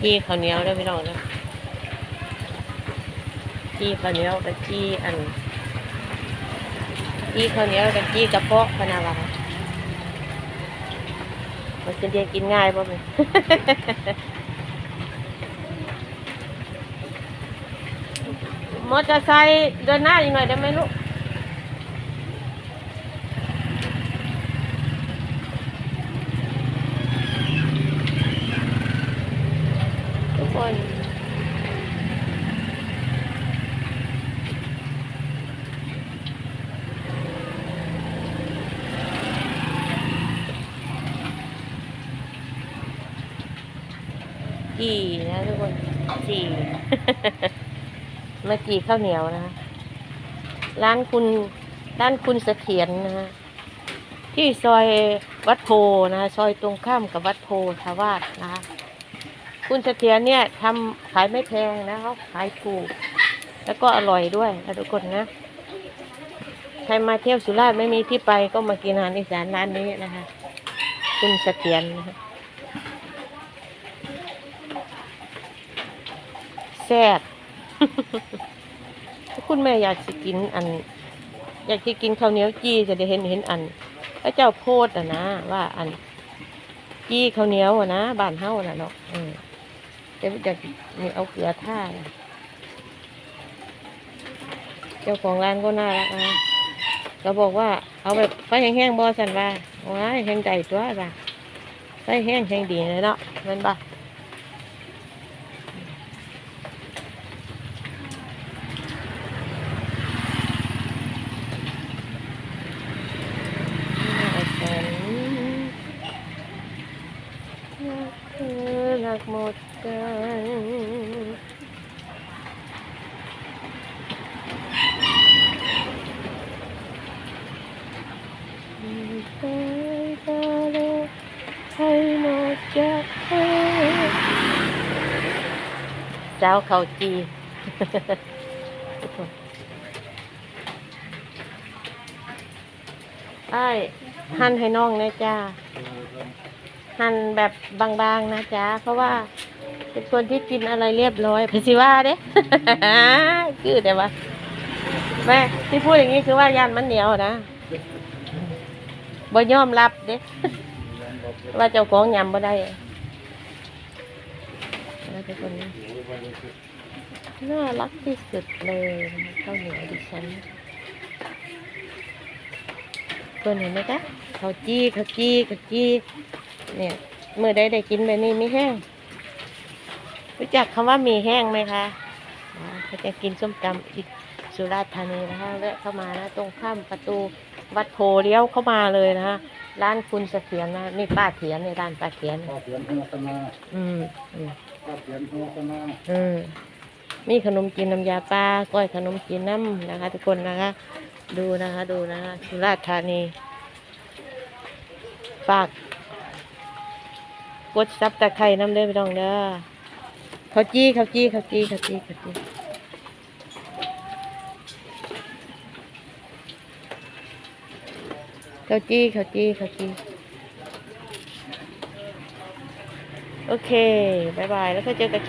จี้ข้าเนี้ยวเด้อพี่น้องนะจี้ข้าเนี้ยวกับจี้อันจี้ข้าเนี้ยวกับจี้กระเพาะพนาวังมันจะเรียนกินง่ายป่ะมั้ยมอเตอร์ไซค์เดินหน้าอีกหน่อยได้ไหมลูก ทุกคน กี่นะทุกคนกี่มื่อกี้ข้าวเหนียวนะคะร้านคุณร้านคุณเสถียรนะฮะที่ซอยวัดโพนะคะซอยตรงข้ามกับวัดโพทวาสนะคะคุณเสถียรเนี่ยทำขายไม่แพงนะเขาขายถูก แล้วก็อร่อยด้วยนะทุกคนนะใครมาเที่ยวสุราษฎร์ไม่มีที่ไปก็มากินอาหารอีสานร้านนี้นะคะคุณเสถียรนะคะ แซ่บคุณแม่อยากจะกินอัน อยากจะกินข้าวเหนียวจี้จะได้เห็นเห็นอันพระเจ้าโพดอะนะ ว่าอันจี้ข้าวเหนียวอะนะบ้านเฮาน่ะเนาะเออจะจะมีเอาเกลือท่าเจ้าของร้านก็น่ารักนะก็บอกว่าเอาแบบไฟแห้งๆบอสันว่าว้ายแห้งใจตัวว่ะไฟแห้งแห้งดีเลยเนาะแมันบ่รักเธอรัก หมดกันไปตาโลกให้หมดจากเธอเจ้าเขาจีทุกคนไอ้ายหั่นให้น้องนะจ้า หั่นแบบบางๆนะจ๊ะ เพราะว่าเป็นคนที่กินอะไรเรียบร้อยเพสิว่าเด้คือแต่ว่าแม่ที่พูดอย่างนี้คือว่ายันมันเหนียวนะบ่ยอมรับเด้ว่าเจ้าของยำบ่ได้แล้วทุกคนน่ารักที่สุดเลยข้าวเหนียวดิฉันเพื่อนเห็นไหมคะข้าวจี้ข้าวจี้ข้าวจี้ เนี่ยเมื่อใดได้กินแบบนี้ไม่แห้ง รู้จักคำว่ามีแห้งไหมคะอ่าเขาจะกินส้มตำอีกสุราษฎร์ธานีนะคะแวะเข้ามานะตรงข้ามประตูวัดโพเลี้ยวเข้ามาเลยนะคะร้านคุณเสถียรนะนี่ป้าเถียรในร้านป้าเถียรข้าวเสียนหัวตนาอืมอืมข้าวเสียนหัวตนาอืมมีขนมจีนน้ำยาปลาก้อยขนมจีนน้ำนะคะ ทุกคนนะคะ ดูนะคะ ดูนะคะสุราษฎร์ธานีฝาก กดซับตะไคร่น้ำเด้อพี่น้องเด้อเขาวจี้เขาวจี้เขาวจี้เขาวจี้เขาวจี้เขาวจี้เขาวจี้เขาวจี้โอเคบายบาย แล้วก็เจอกันคลิป